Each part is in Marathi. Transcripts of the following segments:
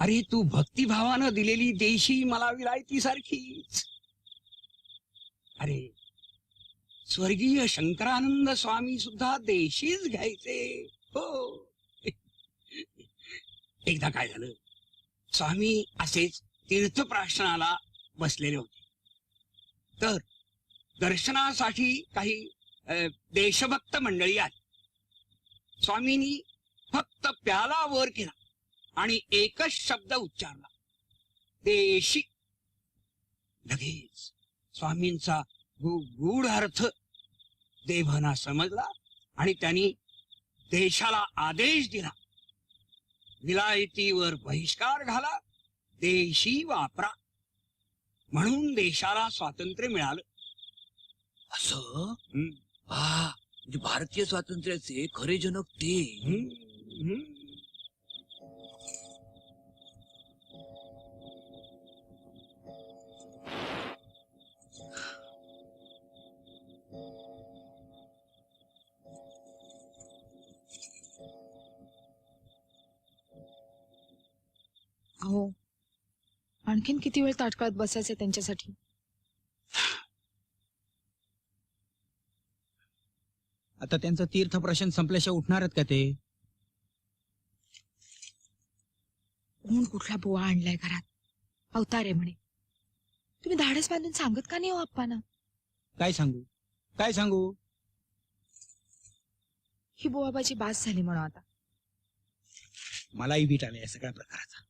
अरे तू भक्तिभावानं दिलेली देशी मला विलायती सारखीच. अरे स्वर्गीय शंकरानंद स्वामी सुद्धा देशीच घ्यायचे. हो. एकदा काय झालं? स्वामी असेच तीर्थप्राशनाला बसलेले होते. तर दर्शनासाठी काही देशभक्त मंडळी आली. स्वामींनी फक्त प्याला वर केला. आणि एकच शब्द उच्चारला. देशी. लगेच स्वामींचा गूढ अर्थ देवाना समजला आणि त्यांनी देशाला आदेश दिला. विलायतीवर बहिष्कार घाला देशी वापरा. म्हणून देशाला स्वातंत्र्य मिळालं. असं. हा म्हणजे भारतीय स्वातंत्र्याचे खरे जनक ते. आणखीन किती वेळ ताटकळत बसायचे त्यांच्यासाठी? आता त्यांचं तीर्थप्रशन संपल्याशिवाय उठणार आहेत का ते? ऊन कुठला बुवा आणलाय घरात? अवतार आहे म्हणे. तुम्ही धाडस बांधून सांगत का नाही हो आप्पाना? काय सांगू? काय सांगू? ही बुवाबाची बास झाली म्हणून आता. मलाही बीट आलं या सगळ्या प्रकाराचा.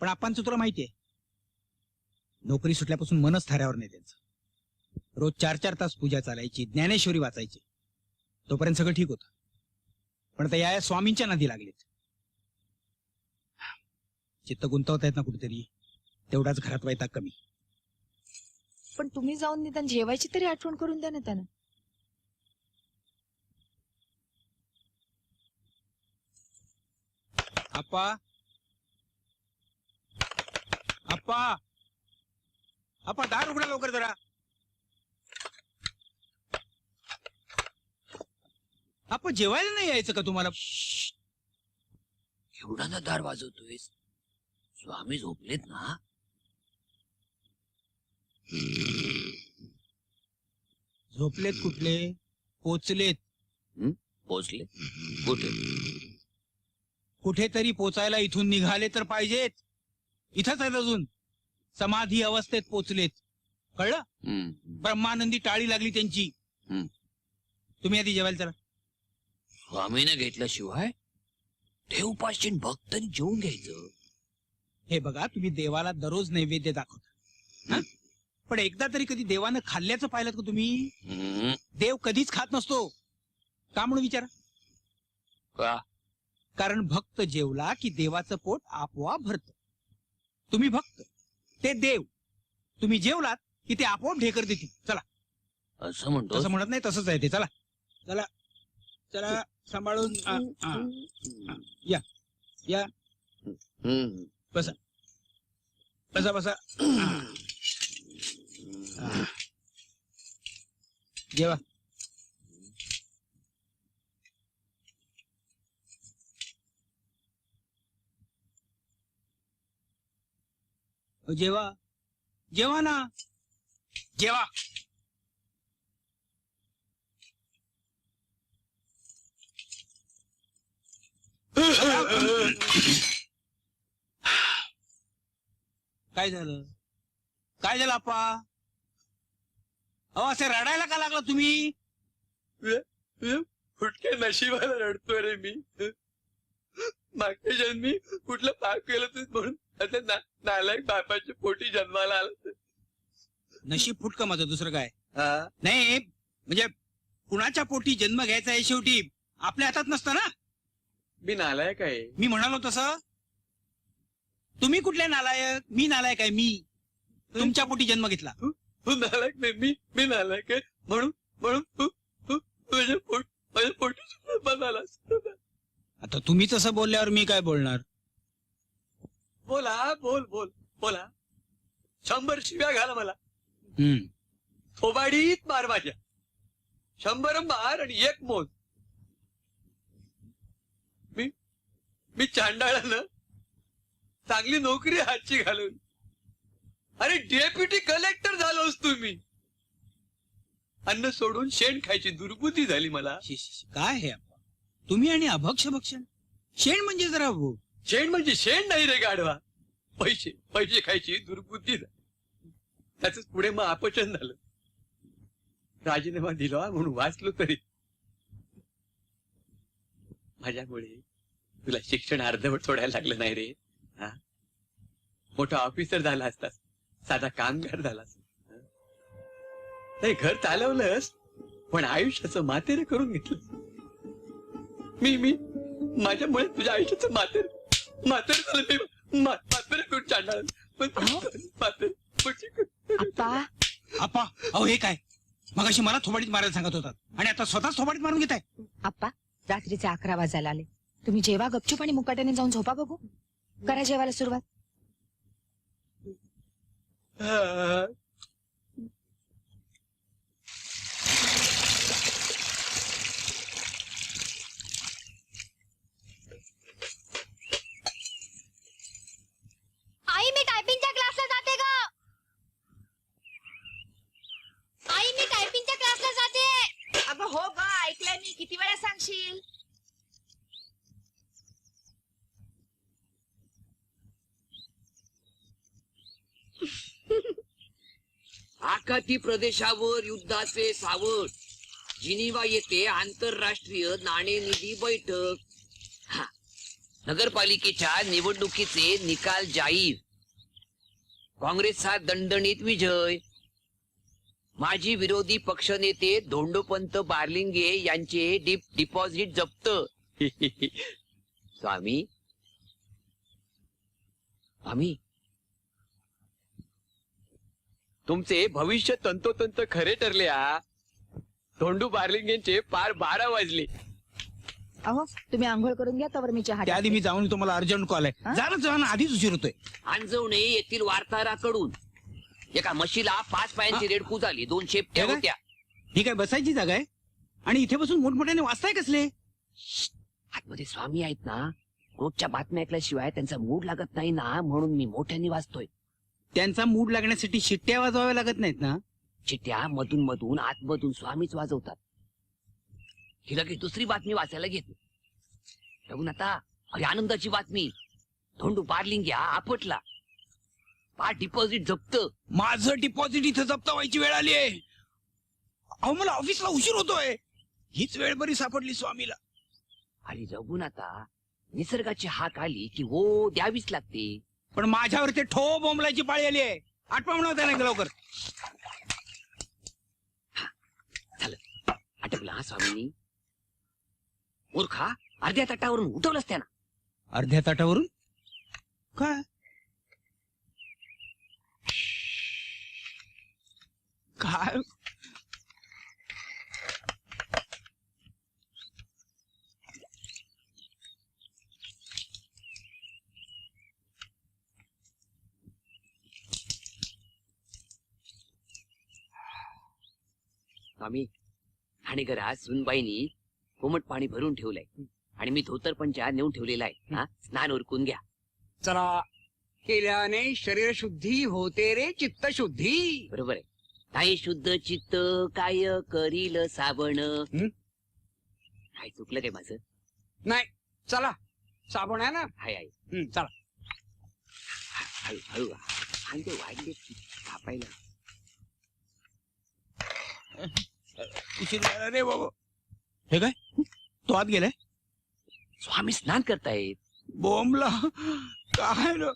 पण आपणचं तुला माहितीये नोकरी सुटल्यापासून मनच थाऱ्यावर नाही त्यांचं. रोज चार चार तास पूजा चालायची ज्ञानेश्वरी वाचायची. तोपर्यंत सगळं ठीक होतं. पण आता या स्वामींच्या नदी लागलेत. चित्त गुंतवता येत ना कुठेतरी. तेवढाच घरात वैताग कमी. पण तुम्ही जाऊन निदान जेवायची तरी आठवण करून द्या ना त्यांना. आप्पा! आप्पा! आप्पा दार उघडा लवकर जरा आप्पा जेवायला नाही यायचं का तुम्हाला? एवढा ना दार वाजवतोयस. स्वामी झोपलेत ना? झोपलेत कुठले? पोचलेत. पोचले कुठे? कुठेतरी पोचायला इथून निघाले तर पाहिजेत. इथंच आहेत अजून. समाधी अवस्थेत पोचलेत. कळलं. ब्रह्मानंदी टाळी लागली त्यांची. तुम्ही आधी जेवायला चला. स्वामीने घेतल्याशिवाय देव पाशीन भक्तांनी जेवून घ्यायचं. हे बघा तुम्ही देवाला दररोज नैवेद्य दाखवता. हं? पण एकदा तरी कधी देवानं खाल्ल्याचं पाहिलं का तुम्ही. देव कधीच खात नसतो. का म्हणून विचारा? का? कारण भक्त जेवला की देवाचं पोट आपोआप भरत. तुम्ही भक्त. ते देव. तुम्ही जेवलात की ते आपोआप ढेकर देतील. चला. असं म्हणतो तसं म्हणत नाही तसंच आहे ते. चला. चला. चला सांभाळून. आ, आ. या. हम्म. बसा. बसा आ. जेवा. जेवा जेवा ना जेवा काय झालं? काय झालं आपा अहो असे रडायला का लागला तुम्ही? फुटके नशिबाला रडतोय रे मी. मागच्या जन्मी कुठलं पाप केलं तू म्हणून नालायक बापाच्या पोटी जन्माला आला नशीब फुटकं माझं दुसरं काय? हा. नाही म्हणजे कुणाच्या पोटी जन्म घ्यायचा आहे शेवटी? आपल्या हातात नसतं ना? मी नालायक आहे. मी म्हणालो तसं? तुम्ही कुठले नालायक? मी नालायक आहे मी. तुमच्या पोटी जन्म घेतला. तू नालायक नाही मी मी नालायक आहे. म्हणून म्हणून तू तू तुझ्या पोट माझ्या पोटी जन्माला आलास. आता तुम्ही तसं बोलल्यावर मी काय बोलणार? बोला बोल बोल. बोला. शंभर शिव्या घाला मला. हम्म. थोबाडीत मार माझ्या. शंभर मार आणि एक मोज मी मी चांडाळानं चांगली नोकरी हातची घालून. अरे डेप्युटी कलेक्टर झालोस तुम्ही अन्न सोडून शेण खायची दुर्बुद्धी झाली मला. शी, शी, शी, काय हे अप्पा तुम्ही आणि अभक्ष भक्षण शेण म्हणजे जरा शेण म्हणजे शेण नाही रे गाढवा. पैसे पैसे खायची दुर्बुद्धी झाली. त्याच पुढे मग अपचन झालं. राजीनामा दिला म्हणून वाचलो तरी. माझ्यामुळे तुला शिक्षण अर्धवट सोडायला लागलं नाही रे हा? मोठा ऑफिसर झाला असतास. साधा कामगार झालास नाही घर चालवलंस पण आयुष्याचं मातेर करून घेतलं. मी मी माझ्यामुळे तुझ्या आयुष्याचं मातेर मातेर झालं आप्पा? अप्पा अहो हे काय? मग अशी मला थोबाडीत मारायला सांगत होतात आणि आता स्वतःच थोबाडीत मारून घेताय. आप्पा रात्रीचे अकरा वाजायला आले. तुम्ही जेवा गपचूप आणि मुकाट्याने जाऊन झोपा बघू. करा जेवायला सुरुवात आई मी टायपिंगच्या क्लासला जाते ग आई मी टायपिंगच्या क्लासला जाते अगं हो ग ऐकलंय मी किती वेळा सांगशील आखाती प्रदेशावर युद्धाचे सावट जिनिवा येथे आंतरराष्ट्रीय नाणेनिधी बैठक. हा. नगरपालिकेच्या निवडणुकीचे निकाल जाहीर. काँग्रेसचा दणदणीत विजय. माजी विरोधी पक्षनेते धोंडोपंत बार्लिंगे यांचे डिप डिपॉझिट जप्त. स्वामी? आम्ही? तुमचे भविष्य तंतोतंत खरे ठरले हा धोंडू बार्लिंगेंचे पार बारा वाजले. अहो तुम्ही आंघोळ करून घ्या तर मी चहा त्याआधी मी जाऊन तुम्हाला अर्जंट कॉल आहे. हा? जाऊन आधीच उशीर होतोय. अंजवणे येथील वार्ताहराकडून. एका म्हशीला पाच पायांची रेडकू झाली दोन शेपट्या हे काय? होत्या. ही काय बसायची जागा आहे? आणि इथे बसून मोठमोठ्याने वाचताय कसले? आतमध्ये स्वामी आहेत ना रोजच्या बातम्या ऐकल्याशिवाय त्यांचा मूड लागत नाही ना म्हणून मी मोठ्याने वाचतोय. त्यांचा मूड लागण्यासाठी शिट्ट्या वाजवाव्या लागत नाहीत ना? चिट्ट्या मधून मधून आतमधून स्वामीच वाजवतात. ही लगेच दुसरी बातमी वाचायला घेतली बघून आता अरे आनंदाची बातमी. धोंडू बारलिंग्या आपटला. पाच डिपॉझिट जप्त. माझं डिपॉझिट इथं जप्त व्हायची वेळ आली आहे. अहो मला ऑफिसला उशीर होतोय. हीच वेळ बरी सापडली स्वामीला. आणि जगून आता निसर्गाची हाक आली की हो द्यावीच लागते. पण माझ्यावर ते ठो बोंबलायची पाळी आली आहे. आठवा म्हणा त्याला लवकर. आटकला हा स्वामीनी. मूर्खा अर्ध्या ताटावरून उठवलंच त्यानं. अर्ध्या ताटावरून? काय काय? स्वामी ठाणेघरात सुनबाईनी कोमट पाणी भरून ठेवलंय. आणि मी धोतर पंचा नेऊन ठेवलेला आहे हा स्नान उरकून घ्या. चला केल्याने शरीर शुद्धी होते रे चित्त शुद्धी बरोबर आहे. काय शुद्ध चित्त काय करील साबण? हं? काय चुकलं काय माझं? नाही चला साबण आहे ना? हाय हाय हं, चला. हळू हळू कांदे वाढले की कापायला उशीर झाला रे बाबा. हे काय? तो आत गेलाय? स्वामी स्नान करतायत. बोंबला. काय र-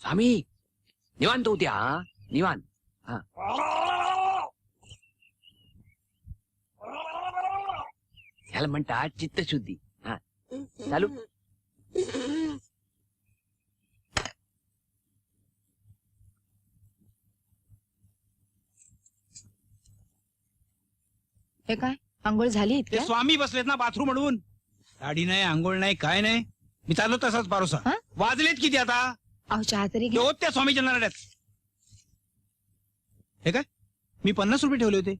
स्वामी निवांत होत्या हा? निवांत. ह्याला म्हणतात चित्तशुद्धी. हा. चालू. हे काय? आंघोळ झाली ते इतक्या स्वामी बसलेत ना बाथरूम म्हणून साडी नाही आंघोळ नाही काय नाही. मी चाललो तसाच पारोसा. हा? वाजलेत किती आता? अहो चहा तरी घ्या. होत त्या स्वामीच्या नारड्यात हे काय? मी पन्नास रुपये ठेवले होते.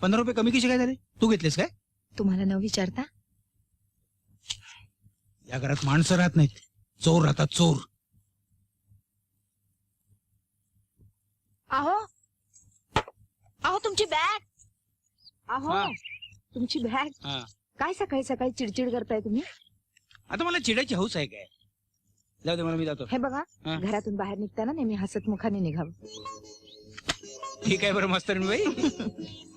पंधरा रुपये कमी कसे काय झाले? तू घेतलेस काय? तुम्हाला न विचारता. या घरात माणसं राहत नाहीत. चोर राहतात चोर. अहो. अहो तुमची बॅग. अहो हा. तुमची बॅग हा. काय सकाळी सकाळी चिडचिड करताय तुम्ही आता मला चिडायची हौस आहे काय जाऊ दे मला मी जातो हे बघा हा. घरातून बाहेर निघताना नेहमी हसत मुखाने निघावं ठीक आहे बरं मस्त बाई